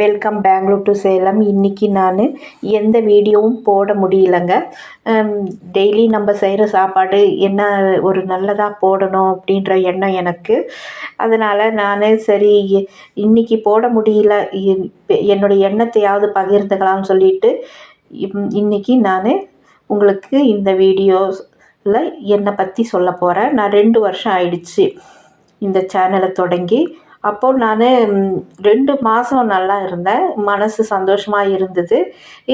Welcome Bangalore to Salem இன்றைக்கி நான் எந்த வீடியோவும் போட முடியலங்க. டெய்லி நம்ம செய்கிற சாப்பாடு என்ன ஒரு நல்லதாக போடணும் அப்படின்ற எண்ணம் எனக்கு. அதனால் நான் சரி இன்றைக்கி போட முடியல. என்னுடைய எண்ணத்தையாவது பகிர்ந்துக்கலாம்னு சொல்லிட்டு இன்றைக்கி நான் உங்களுக்கு இந்த வீடியோவில் என்னை பற்றி சொல்ல போகிறேன் நான் ரெண்டு வருஷம் ஆயிடுச்சு இந்த சேனலை தொடங்கி. அப்போது நான் ரெண்டு மாதம் நல்லா இருந்தேன். மனது சந்தோஷமாக இருந்தது.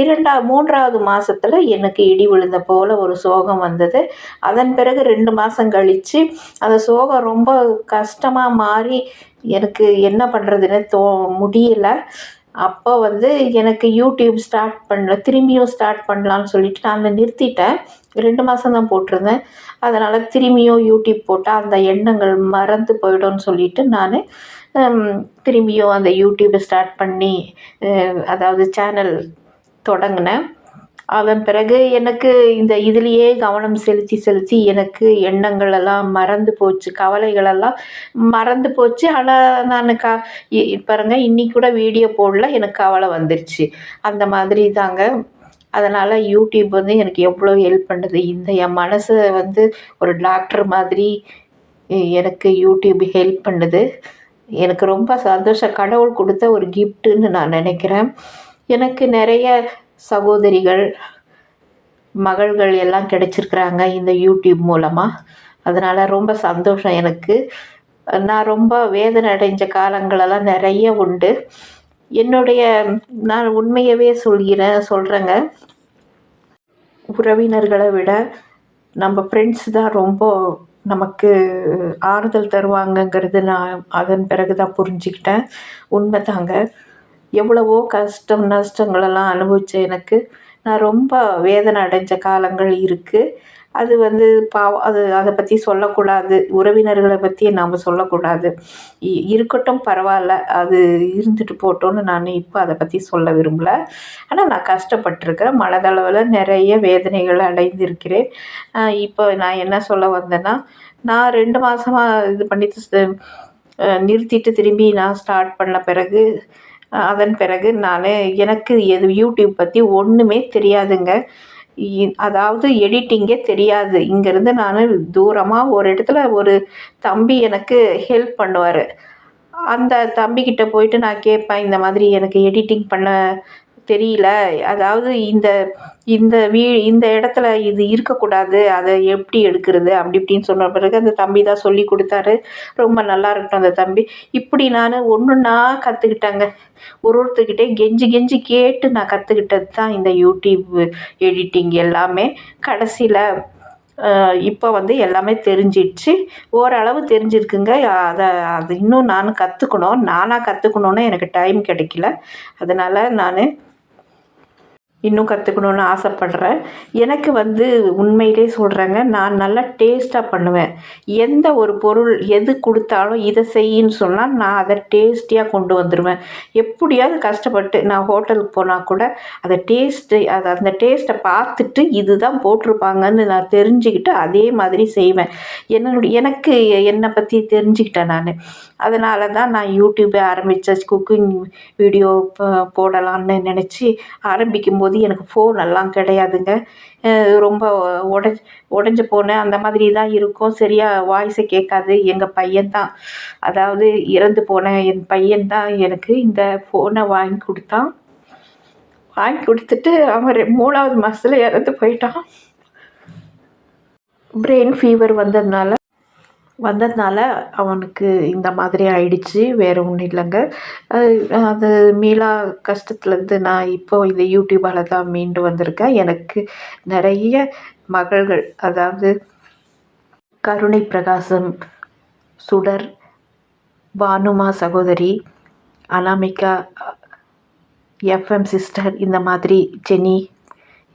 இரண்டா மூன்றாவது மாதத்துல எனக்கு இடி விழுந்த போல் ஒரு சோகம் வந்தது. அதன் பிறகு ரெண்டு மாதம் கழித்து அந்த சோகம் ரொம்ப கஷ்டமாக மாறி எனக்கு என்ன பண்ணுறதுன்னு தோ முடியலை. அப்போ வந்து எனக்கு யூடியூப் ஸ்டார்ட் பண்ணல திரும்பியும் ஸ்டார்ட் பண்ணலான்னு சொல்லிட்டு நான் நிறுத்திட்டேன். ரெண்டு மாதம் தான் போட்டிருந்தேன். அதனால் திரும்பியும் யூடியூப் போட்டால் அந்த எண்ணங்கள் மறந்து போயிடும்னு சொல்லிட்டு நான் திரும்பியும் அந்த யூடியூப்பை ஸ்டார்ட் பண்ணி அதாவது சேனல் தொடங்கினேன் அதன் பிறகு எனக்கு இந்த இதுலேயே கவனம் செலுத்தி செலுத்தி எனக்கு எண்ணங்களெல்லாம் மறந்து போச்சு. கவலைகளெல்லாம் மறந்து போச்சு. ஆனால் நான் க பாருங்கள் இன்றைக்கி கூட வீடியோ போடல. எனக்கு கவலை வந்துருச்சு. அந்த மாதிரி தாங்க. அதனால் யூடியூப் வந்து எனக்கு எவ்வளோ ஹெல்ப் பண்ணுது. இந்த என் மனசை வந்து ஒரு டாக்டர் மாதிரி எனக்கு யூடியூப் ஹெல்ப் பண்ணுது. எனக்கு ரொம்ப சந்தோஷம். கடவுள் கொடுத்த ஒரு கிஃப்ட்டுன்னு நான் நினைக்கிறேன். எனக்கு நிறைய சகோதரிகள் மகள்கள் எல்லாம் கிடச்சிருக்குறாங்க இந்த யூடியூப் மூலமாக அதனால் ரொம்ப சந்தோஷம் எனக்கு. நான் ரொம்ப வேதனை அடைஞ்ச காலங்களெல்லாம் நிறைய உண்டு. என்னுடைய நான் உண்மையவே சொல்கிறேன் சொல்கிறேங்க உறவினர்களை விட நம்ம ஃப்ரெண்ட்ஸ் தான் ரொம்ப நமக்கு ஆறுதல் தருவாங்கங்கிறது நான் அதன் பிறகு தான் புரிஞ்சுக்கிட்டேன். உண்மை தாங்க எவ்வளவோ கஷ்டம் நஷ்டங்களெல்லாம் அனுபவித்த எனக்கு நான் ரொம்ப வேதனை அடைஞ்ச காலங்கள் இருக்குது அது வந்து பாவம் அது அதை பற்றி சொல்லக்கூடாது. உறவினர்களை பற்றி நாம் சொல்லக்கூடாது. இ இருக்கட்டும் பரவாயில்ல. அது இருந்துட்டு போட்டோன்னு நான் இப்போ அதை பற்றி சொல்ல விரும்பலை. ஆனால் நான் கஷ்டப்பட்டிருக்கேன். மனதளவில் நிறைய வேதனைகள் அடைந்திருக்கிறேன். இப்போ நான் என்ன சொல்ல வந்தேன்னா நான் ரெண்டு மாதமாக இது பண்ணிட்டு நிறுத்திட்டு திரும்பி நான் ஸ்டார்ட் பண்ண பிறகு அதன் பிறகு நான் எனக்கு எது யூடியூப் பற்றி ஒன்றுமே தெரியாதுங்க. அதாவது எடிட்டிங்கே தெரியாது. இங்கேருந்து நான் தூரமாக ஒரு இடத்துல ஒரு தம்பி எனக்கு ஹெல்ப் பண்ணுவார். அந்த தம்பிக்கிட்ட போயிட்டு நான் கேட்பேன் இந்த மாதிரி எனக்கு எடிட்டிங் பண்ண தெரியல. அதாவது இந்த இந்த வீ இந்த இடத்துல இது இருக்கக்கூடாது. அதை எப்படி எடுக்கிறது? அப்படி இப்படின்னு சொன்ன பிறகு அந்த தம்பி தான் சொல்லி கொடுத்தாரு. ரொம்ப நல்லா இருக்கட்டும் அந்த தம்பி. இப்படி நான் ஒன்றுன்னா கற்றுக்கிட்டேங்க ஒரு ஒருத்தர்கிட்டே கெஞ்சி கெஞ்சி கேட்டு நான் கற்றுக்கிட்டது தான் இந்த யூடியூப் எடிட்டிங் எல்லாமே. கடைசியில் இப்போ வந்து எல்லாமே தெரிஞ்சிடுச்சு. ஓரளவு தெரிஞ்சிருக்குங்க. அதை அது இன்னும் நான் கற்றுக்கணும் நானாக கற்றுக்கணுன்னு எனக்கு டைம் கிடைக்கல. அதனால் நான் இன்னும் கற்றுக்கணுன்னு ஆசைப்பட்றேன். எனக்கு வந்து உண்மையிலே சொல்கிறேங்க நான் நல்லா டேஸ்ட்டாக பண்ணுவேன். எந்த ஒரு பொருள் எது கொடுத்தாலும் இதை செய்யின்னு சொன்னால் நான் அதை டேஸ்டியாக கொண்டு வந்துடுவேன் எப்படியாவது கஷ்டப்பட்டு நான் ஹோட்டலுக்கு போனால் கூட அதை டேஸ்ட்டு அதை அந்த டேஸ்ட்டை பார்த்துட்டு இது தான் போட்டிருப்பாங்கன்னு நான் தெரிஞ்சுக்கிட்டு அதே மாதிரி செய்வேன். என்னுடைய எனக்கு என்னை பற்றி தெரிஞ்சுக்கிட்டேன் நான். அதனால தான் நான் யூடியூப்பை ஆரம்பித்த குக்கிங் வீடியோ போடலான்னு நினச்சி ஆரம்பிக்கும்போது போது எனக்கு ஃபோன் எல்லாம் கிடையாதுங்க. ரொம்ப உடஞ்சி உடஞ்சி போனேன் அந்த மாதிரி தான் இருக்கும். சரியாக வாய்ஸே கேட்காது. எங்கள் பையன்தான் அதாவது இறந்து போன என் பையன்தான் எனக்கு இந்த ஃபோனை வாங்கி கொடுத்தான். வாங்கி கொடுத்துட்டு அவன் மூணாவது மாதத்தில் இறந்து போயிட்டான். பிரெயின் ஃபீவர் வந்ததுனால வந்ததுனால அவனுக்கு இந்த மாதிரி ஆயிடுச்சு வேறு ஒன்றும் இல்லைங்க. அது மீளா கஷ்டத்துலேருந்து நான் இப்போது இந்த யூடியூபால் தான் மீண்டு வந்திருக்கேன். எனக்கு நிறைய மகள்கள் அதாவது கருணை பிரகாசம் சுடர் பானுமா சகோதரி அனாமிகா எஃப்எம் சிஸ்டர் இந்த மாதிரி ஜெனி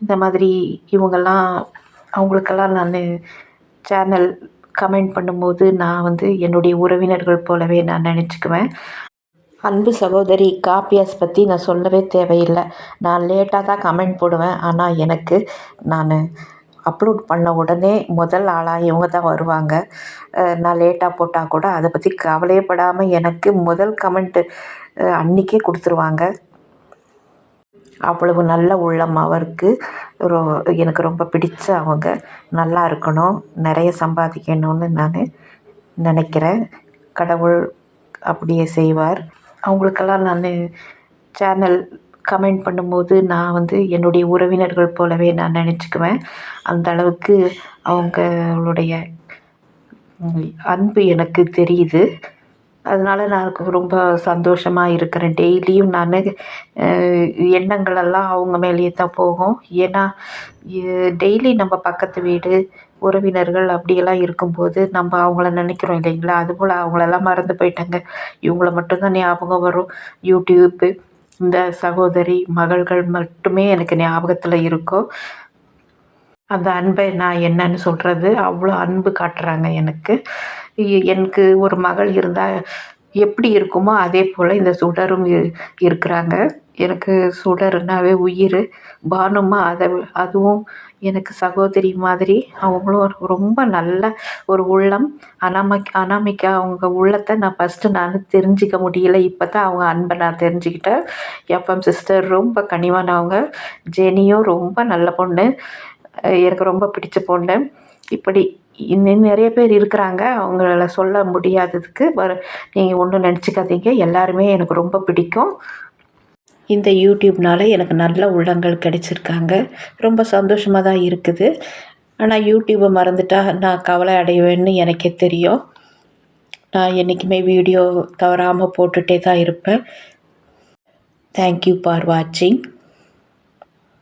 இந்த மாதிரி இவங்கெல்லாம் அவங்களுக்கெல்லாம் நான் சேனல் கமெண்ட் பண்ணும்போது நான் வந்து என்னுடைய உறவினர்கள் போலவே நான் நினச்சிக்குவேன். அன்பு சகோதரி காப்பியாஸ் பற்றி நான் சொல்லவே தேவையில்லை. நான் லேட்டாக தான் கமெண்ட் போடுவேன். ஆனால் எனக்கு நான் அப்லோட் பண்ண உடனே முதல் ஆளாக இவங்க தான் வருவாங்க. நான் லேட்டாக போட்டால் கூட அதை பற்றி கவலையப்படாமல் எனக்கு முதல் கமெண்ட்டு அன்றைக்கே கொடுத்துருவாங்க. அவ்வளவு நல்ல உள்ளம் அவருக்கு. ரொ எனக்கு ரொம்ப பிடிச்ச அவங்க. நல்லா இருக்கணும். நிறைய சம்பாதிக்கணும்னு நான் நினைக்கிறேன். கடவுள் அப்படியே செய்வார். அவங்களுக்கெல்லாம் நான் சேனல் கமெண்ட் பண்ணும்போது நான் வந்து என்னுடைய உறவினர்கள் போலவே நான் நினச்சிக்குவேன். அந்த அளவுக்கு அவங்களுடைய அன்பு எனக்கு தெரியுது. அதனால நான் ரொம்ப சந்தோஷமாக இருக்கிறேன். டெய்லியும் நான் எண்ணங்களெல்லாம் அவங்க மேலேயே தான் போகும். ஏன்னா டெய்லி நம்ம பக்கத்து வீடு உறவினர்கள் அப்படியெல்லாம் இருக்கும்போது நம்ம அவங்கள நினைக்கிறோம் இல்லைங்களா? அதுபோல் அவங்களெல்லாம் மறந்து போயிட்டாங்க. இவங்கள மட்டும்தான் ஞாபகம் வரும். யூடியூப்பு இந்த சகோதரி மகள்கள் மட்டுமே எனக்கு ஞாபகத்தில் இருக்கும் அந்த அன்பை நான் என்னன்னு சொல்கிறது அவ்வளோ அன்பு காட்டுறாங்க எனக்கு. எனக்கு ஒரு மகள் இருந்தால் எப்படி இருக்குமோ அதே போல் இந்த சுடரும் இருக்கிறாங்க. எனக்கு சுடருன்னாவே உயிர். பானுமா அதை அதுவும் எனக்கு சகோதரி மாதிரி. அவங்களும் ரொம்ப நல்ல ஒரு உள்ளம். அனாமிக் அனாமிக்கா அவங்க உள்ளத்தை நான் ஃபஸ்ட்டு நான் தெரிஞ்சிக்க முடியல. இப்போ தான் அவங்க அன்பை நான் தெரிஞ்சுக்கிட்டேன். எஃப்எம் சிஸ்டர் ரொம்ப கனிவானவங்க. ஜெனியும் ரொம்ப நல்ல பொண்ணு. எனக்கு ரொம்ப பிடிச்ச பொண்ணு. இப்படி நிறைய பேர் இருக்கிறாங்க. அவங்கள சொல்ல முடியாததுக்கு வர நீங்கள் ஒன்றும் நினச்சிக்காதீங்க. எல்லாருமே எனக்கு ரொம்ப பிடிக்கும். இந்த யூடியூப்னால் எனக்கு நல்ல உள்ளங்கள் கிடைச்சிருக்காங்க. ரொம்ப சந்தோஷமாக தான் இருக்குது. ஆனால் யூடியூப்பை மறந்துட்டா நான் கவலை அடைவேன்னு எனக்கே தெரியும். நான் என்றைக்குமே வீடியோ தவறாமல் போட்டுகிட்டே தான் இருப்பேன். தேங்க்யூ ஃபார் வாட்சிங்